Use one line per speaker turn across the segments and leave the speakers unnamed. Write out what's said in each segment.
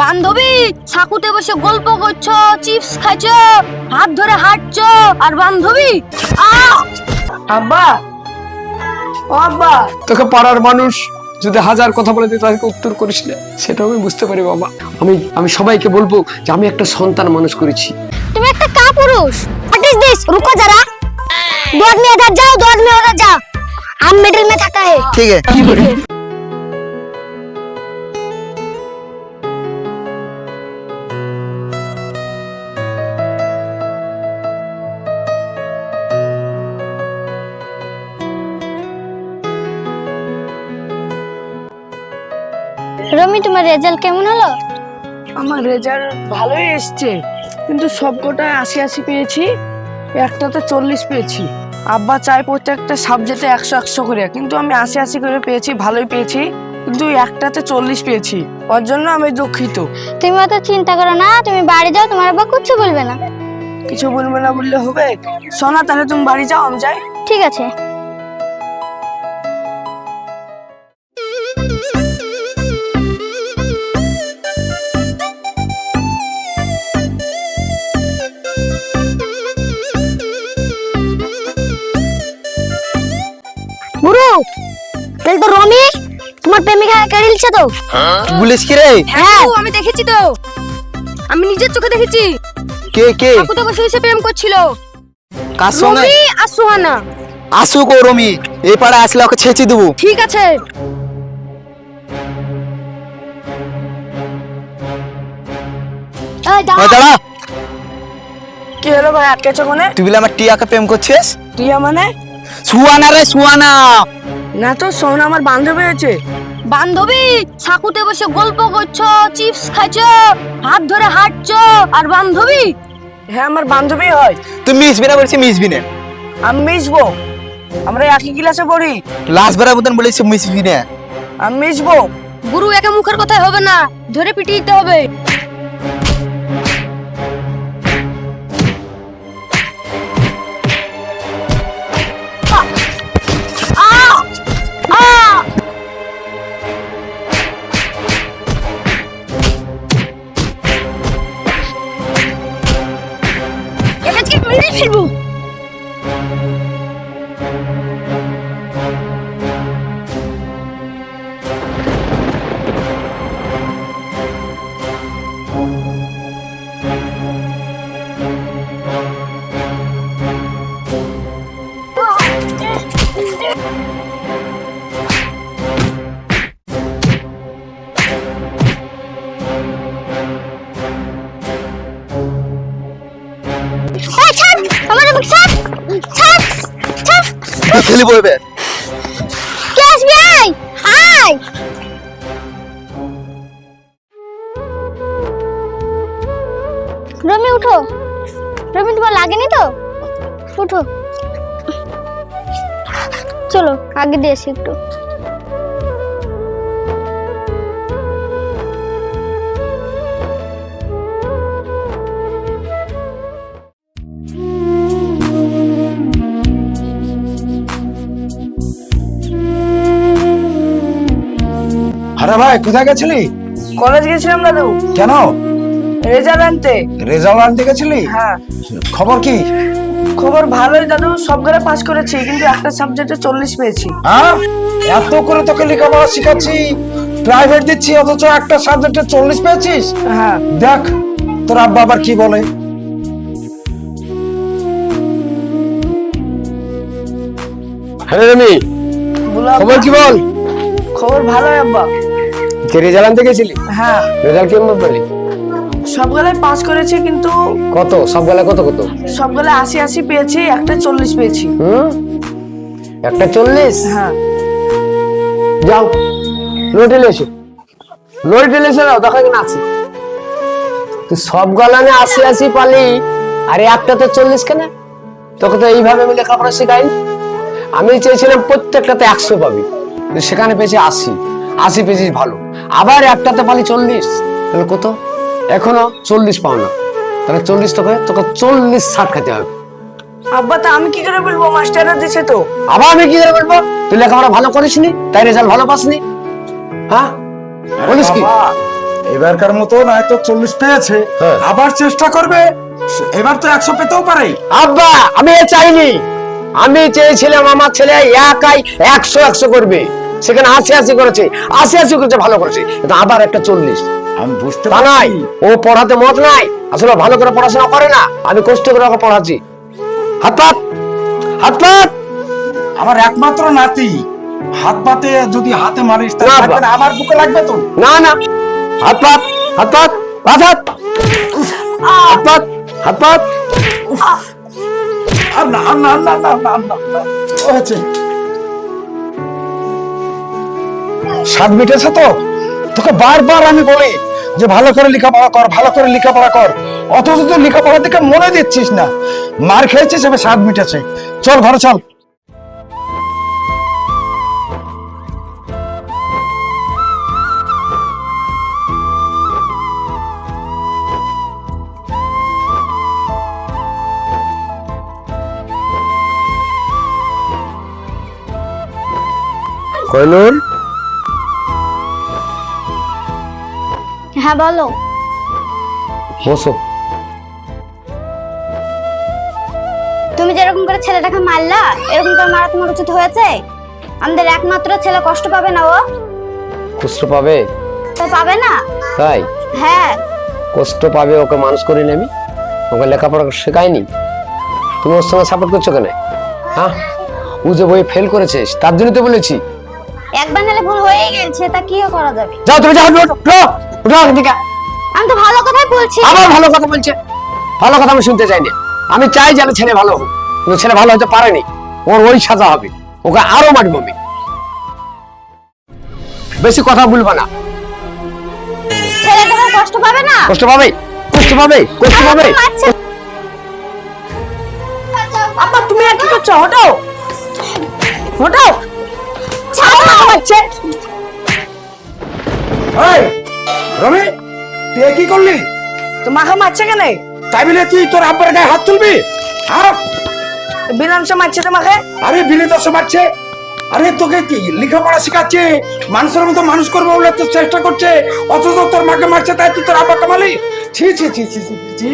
বান্ধবী সাকুতে বসে গল্প করছো চিপস খাইছো হাত ধরে হাঁটছো আর বান্ধবী আ
আব্বা ও আব্বা
তোকে পাড়ার মানুষ যদি হাজার কথা বলে দিত তাদেরকে উত্তর করিস না সেটাও আমি বুঝতে পারি বাবা আমি আমি সবাইকে বলবো যে আমি একটা সন্তান মানুষ করেছি
তুমি একটা কাপুরুষ व्हाट इज दिस रुको जरा दो आदमी इधर जाओ दो आदमी उधर जाओ हम मिडिल में थका है
ठीक है
রমি তোমার রেজাল্ট কেমন হলো?
আমার রেজাল্ট ভালোই এসছে কিন্তু সবকটায় আশি আশি পেয়েছি একটাতে চল্লিশ পেয়েছি। আব্বা চাই প্রত্যেকটা সাবজেক্টে একশো একশো করে কিন্তু আমি আশি আশি করে পেয়েছি ভালোই পেয়েছি কিন্তু একটাতে চল্লিশ পেয়েছি ওর জন্য আমি দুঃখিত।
তুমি অত চিন্তা করো না তুমি বাড়ি যাও তোমার আব্বা কিচ্ছু বলবে না।
কিছু বলবে না বললে হবে? সোনা তাহলে তুমি বাড়ি যাও আমি যাই।
ঠিক আছে। নিচ্ছে তো?
বলিস কি রে?
হ্যাঁ আমি দেখেছি তো। আমি নিজের চোখে দেখেছি।
কে কে?
কাকু তো বসে বসে প্রেম করছিল।
কার সঙ্গে?
রমি আর সুহানা।
আসুক ও রমি এই পাড়া আসলে ওকে ছেঁচে দেবো।
ঠিক আছে। এই দাঁড়া।
ওই দাঁড়া।
কি হলো ভাই আটকেছ কোনে?
তুই বলে আমার টিয়াকে প্রেম করছিস?
টিয়া মানে?
সুয়ানা রে সুয়ানা
না তো সোনা আমার বান্ধবী আছে
বান্ধবী সাকুতে বসে গল্প করছ চিপস খাইছ হাত ধরে হাঁটছো আর বান্ধবী?
হ্যাঁ আমার বান্ধবী হয়।
তুমি মিশবি না বলছি মিশবি না
আমি মিশবো। আমরা একই ক্লাসে পড়ি।
ক্লাস বেড়া মতন বলেছি মিশবি না
আমি মিশবো।
গুরু একা মুখের কথাই হবে না ধরে পিটিয়ে দিতে হবে। রমি উঠো। রমি তোমার লাগেনি তো? উঠো। চলো আগে দিয়েছি একটু।
আরে ভাই কোথায় গেছিলি?
কলেজ গেছিলাম দাদু।
কেন?
রেজাল্ট আনতে।
রেজাল্ট আনতে গেছিলি?
হ্যাঁ।
খবর কি?
খবর ভালোই দাদু সবগুলো পাস করেছি কিন্তু একটা সাবজেক্টে চল্লিশ পেয়েছি।
হ্যাঁ? এত করে তোকে লেখাপড়া শিখাচ্ছি প্রাইভেট দিচ্ছি অথচ একটা সাবজেক্টে চল্লিশ পেয়েছিস?
হ্যাঁ।
দেখ তোর আব্বা আবার কি বলে? হ্যাঁ রমি। খবর কি বল?
খবর ভালোই আব্বা।
কে রেজাল্ট আনতে গেছিলি?
হ্যাঁ।
রেজাল্ট কেমন পেলি?
সবগুলাই পাস করেছি কিন্তু
কত? সব বেলা কত কত?
সবগুলো আশি আশি পেয়েছি একটা চল্লিশ পেয়েছি।
হুম? একটা চল্লিশ?
হ্যাঁ।
যাও নোটেলে এসো। নোটেলে এসে দাও দেখো এখানে আছে। তুই সব গালানে আশি আশি পালি। আর একটা তো চল্লিশ কেন? তোকে তো এইভাবে আমি লেখাপড়া শেখাই। আমি চেয়েছিলাম প্রত্যেকটাতে একশো পাবি। সেখানে পেয়েছি আশি। আশি পেয়েছিস ভালো। আবার একটাতে পালি চল্লিশ। তাহলে কত? এখনও চল্লিশ পাও না। তাহলে চল্লিশ তোকে তোকে চল্লিশ ষাট খেতে হবে।
আব্বা তা আমি কি করে বলব? মাস্টাররা দিছে তো।
আবার আমি কি করে বলব? তুই লেখাপড়া ভালো করিসনি তাই রেজাল্ট ভালো পাসনি হ্যাঁ? বলিস কি?
এবারকার মতো হয়তো চল্লিশ পেয়েছে।
হ্যাঁ।
আবার চেষ্টা করবে এবার তো একশো পেতেও পারে।
আব্বা আমি চাইনি। আমি চেয়েছিলাম আমার ছেলে একাই একশো একশো করবে। সেখানে আশি আশি করেছে আশি আশি করেছে ভালো করেছে কিন্তু আবার একটা চল্লিশ
আমি বুঝতে পারছি
ও পড়াতে মত নাই আসলে ভালো করে পড়াশোনা করে না আমি কষ্ট করে ওকে পড়াচ্ছি হাত পাত হাত পাত
আমার একমাত্র নাতি হাত পাতে যদি হাতে মারিস তাহলে আমার বুকে লাগবে তো
না না হাত পাত হাত পাত হাত হাত হাত পাত হাত পাত
আর না না না না না, না, স্বাদ মিটেছে তো? তোকে বারবার আমি বলি যে ভালো করে লেখাপড়া কর, ভালো করে লেখাপড়া কর। অথচ তুই লেখাপড়ার দিকে মনে দিচ্ছিস না। মার খেয়েছিস এবার স্বাদ মিটেছে চল ঘরে চল।
কইনুর
হ্যাঁ বলো।
বসো।
তুমি যেরকম করে ছেলেটাকে মারলা এরকম করে মারা তোমার উচিত হয়েছে? আমাদের একমাত্র ছেলে কষ্ট পাবে না ও?
কষ্ট পাবে?
তো পাবে না?
তাই?
হ্যাঁ।
কষ্ট পাবে ওকে মানুষ করিনি আমি? ওকে লেখাপড়া শেখায়নি? তুমি ওর সঙ্গে সাপোর্ট করছ কেন? হ্যাঁ? ও যে বই ফেল করেছে তার জন্য তো বলেছি।
একবার নালে ভুল হয়েই গেছে তা কি করা যাবে?
যাও তুমি যাও এদিকে
আমি তো ভালো কথাই বলছি।
আবার ভালো কথা বলছে। ভালো কথা আমি শুনতে চাই না আমি চাই যেন ছেলে ভালো হোক। কিন্তু ছেলে ভালো হতে পারেনি। ওর ওই সাজা হবে। ওকে আরও মারবো আমি। বেশি কথা বলবা না।
ছেলেটা কষ্ট পাবে না?
কষ্ট পাবে কষ্ট পাবে কষ্ট পাবে।
আব্বা তুমি আর কি করছ? হটো হটো
ছাড়ো। না আমাকে।
এই, রবি তুই কি করলি?
তো মাখা মারছে কেন?
তাই বলে তুই তোর আব্বার গায়ে হাত তুলবি? হ্যাঁ
বিনামসে মারছে তোমাকে?
আরে বিলে দশ মারছে। আরে তোকে কি লেখাপড়া শেখাচ্ছে? মানুষের মতো মানুষ করব বলে তো চেষ্টা করছে। অথচ তোর মাকে মারছে তাই তুই তোর আব্বাকে মারলি ছি ছি ছি ছি ছি ছি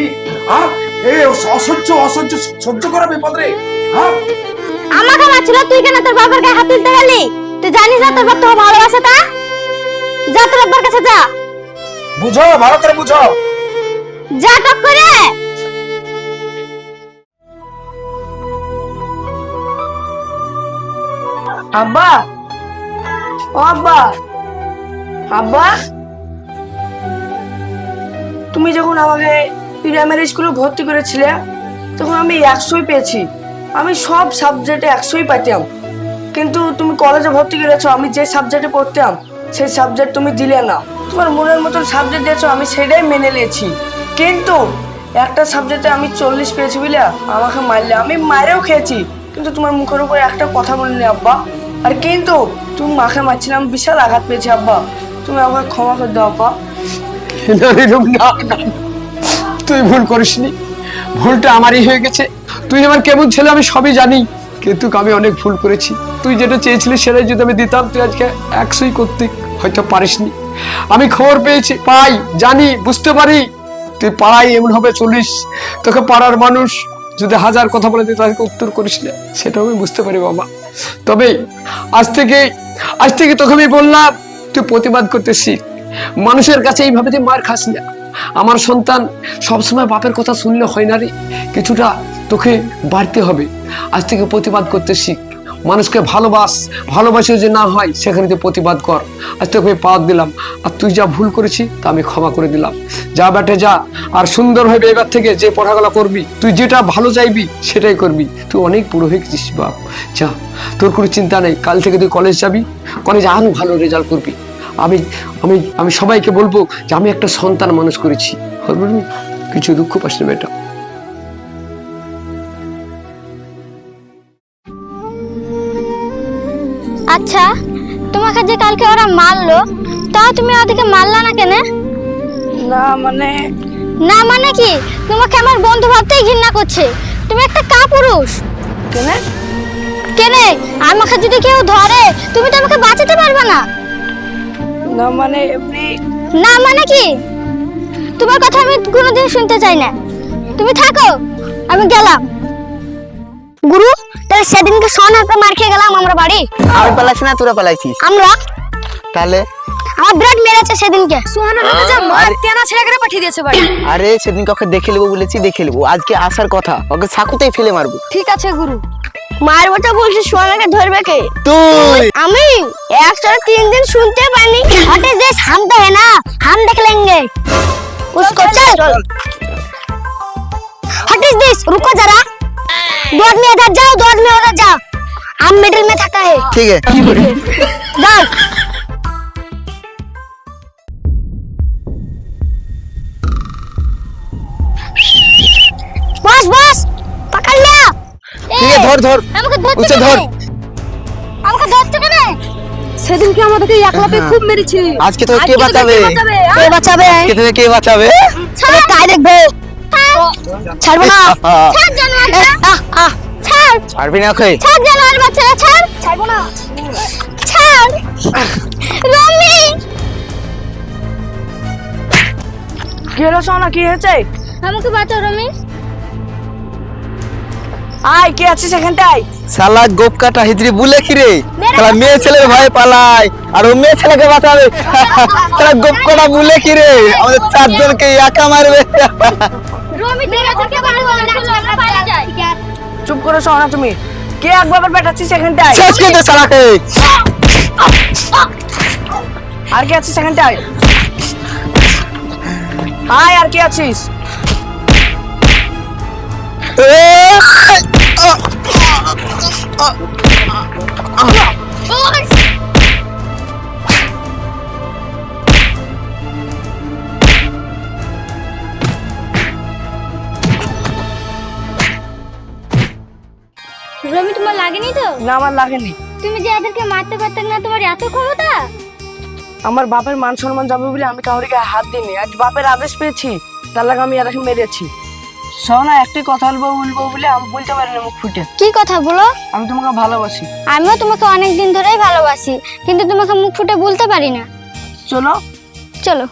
হ্যাঁ এ অসহ্য অসহ্য সহ্য করা বিপদ রে। হ্যাঁ
আমাকে মারছিল তুই কেন তোর বাবার গায়ে হাত তুলতে গেলি? তুই জানিস না তোর বাপ তোকে ভালোবাসে তা? যা তোর বাবার কাছে যা।
বুঝো ভালো করে বুঝো।
যা টক করে।
আব্বা। ও আব্বা। আব্বা। তুমি যখন আমাকে প্রাইমারি স্কুলে ভর্তি করেছিলে তখন আমি একশোই পেয়েছি। আমি সব সাবজেক্টে একশোই পাইতাম। কিন্তু তুমি কলেজে ভর্তি করেছ আমি যে সাবজেক্টে পড়তাম সেই সাবজেক্ট তুমি দিলে না। তোমার মনের মতন সাবজেক্ট দিয়েছ, আমি সেটাই মেনে নিয়েছি। কিন্তু একটা সাবজেক্টে আমি চল্লিশ পেয়েছি বুঝলে? আমাকে মারলে। আমি মারেও খেয়েছি, কিন্তু তোমার মুখের উপরে একটা কথা বলিনি আব্বা। আর কিন্তু তুমি মাকে মারছিলাম বিশাল আঘাত পেয়েছি, আব্বা। তুমি আমাকে ক্ষমা করে দাও, আব্বা।
তুই ভুল করিসনি। ভুলটা আমারই হয়ে গেছে। তুই আমার কেমন ছেলে আমি সবই জানি। কিন্তু আমি অনেক ভুল করেছি। তুই যেটা চেয়েছিলি সেটাই যদি আমি দিতাম, তুই আজকে একশোই করতে হয়তো পারিসনি। আমি খবর পেয়েছি, পাই, জানি, বুঝতে পারি। তুই পাড়ায় এমন হবে চলিস, তোকে পাড়ার মানুষ যদি হাজার কথা বলে তুই তাদেরকে উত্তর করিস না। সেটাও আমি বুঝতে পারি, বাবা। তবে আজ থেকে আজ থেকে তোকে আমি বললাম, তুই প্রতিবাদ করতে শিখ মানুষের কাছে এইভাবে তুই মার খাস না। আমার সন্তান সবসময় বাপের কথা শুনলে হয় না রে। কিছুটা তোকে বাড়তে হবে। আজ থেকে প্রতিবাদ করতে শিখ। মানুষকে ভালোবাস ভালোবাসে যে না হয়, সেখানে তুই প্রতিবাদ কর। আজ তোকে পাওয়ার দিলাম। আর তুই যা ভুল করেছি, তা আমি ক্ষমা করে দিলাম। যা ব্যাটে যা, আর সুন্দরভাবে এবার থেকে যে পড়াগুলো করবি, তুই যেটা ভালো চাইবি, সেটাই করবি। তুই অনেক বুড়ো হয়ে গেছিস বাপ। যা, তোর কোনো চিন্তা নেই। কাল থেকে তুই কলেজ যাবি। কলেজে আরও ভালো রেজাল্ট করবি। আমি আমি আমি সবাইকে বলব যে আমি একটা সন্তান মানুষ করেছি? কিছু দুঃখ পাস না বেটা।
আচ্ছা তোমাকে যে কালকে ওরা মারলো তাও তুমি ওদেরকে মারলা না কেন?
না মানে?
না মানে কি? তোমাকে আমার বন্ধু ভাবতেই ঘৃণা করছে। তুমি একটা কাপুরুষ।
কেন?
কেনে? আমাকে যদি কেউ ধরে তুমি তো আমাকে বাঁচাতে পারবে না।
না মানে এমনি?
না মানে কি? তোমার কথা আমি কোনোদিন শুনতে চাই না। তুমি থাকো আমি গেলাম। গুরু? তাহলে সেদিনকে সোন হাতে মার খেয়ে গেলাম আমরা বাড়ি
আমি পালাইছি না তোরা পালাইছিস
আমরা
তাহলে
আমার বিরাট মেরেছে সেদিনকে সোহানা হাতে যা
মার
তেনা ছেড়ে করে পাঠিয়ে দিয়েছে বাড়ি
আরে সেদিন ওকে দেখে নেবো বলেছি দেখে নেবো আজকে আসার কথা ওকে সাকুতেই ফেলে মারবো
ঠিক আছে গুরু মারবো তো বলছি সোহানাকে ধরবে কে
তুই
আমি একসাথে तीन दिन सुनते पानी व्हाट इज दिस हम तो है ना हम देख लेंगे उसको चल व्हाट इज दिस रुको जरा दो आदमी इधर जाओ दो आदमी उधर जाओ हम मिडिल में थका है
ঠিক আছে
जाओ बस बस पकड़ लिया
ঠিক আছে ধর ধর
আমাকে ধরতে
উচ্চ ধর।
আমাকে ধরতে কেন সেদিনকে আমাদেরকে একলা পেয়ে খুব মেরেছে
আজকে তোকে কে বাঁচাবে
কে বাঁচাবে
কে তোকে কে বাঁচাবে
ছাড় তাই দেখবে ছাড়বো না। ছাড় জানোয়ার ছাড়। ছাড়
পারবি না ওকে
ছাড় জানোয়ার বাচ্চারা ছাড়। ছাড়বো না। ছাড়। রমি।
কি হলো সোনা কি হয়েছে?
আমাকে বাঁচাও রমি।
আয় কে আছিস এখানটায়?
শালা গোপ কাটা হিজড়ি বুলে কি রে? শালা মেয়ে ছেলের ভয়ে পালায়। আর ও মেয়ে ছেলেকে বাঁচাবে। শালা গোপ কাটা বুলে কি রে? আমাদের চারজনকে একা মারবে।
চুপ করো সোনা তুমি কে এক বাবার পেটাচ্ছিস এখানটায়
শেষ কিন্তু শালাকে
আর কে আছিস এখানটায় আয় আর কে আছিস
রমি লাগেনি তো?
না আমার লাগেনি।
তুমি যে এদেরকে মারতে পারতে না তোমার এত ক্ষমতা?
আমার বাপের মান সম্মান যাবে বলে আমি কাউরে গায়ে হাত দিইনি। আজ বাপের আদেশ পেয়েছি তার লাগে আমি এরকম মেরেছি। সোনা একটি কথা বলব বলব বলে আমি বলতে পারিনি মুখ ফুটে।
কি কথা বলো?
আমি তোমাকে ভালোবাসি।
আমিও তোমাকে অনেক দিন ধরেই ভালোবাসি কিন্তু তোমাকে মুখ ফুটে বলতে পারি না।
চলো।
চলো।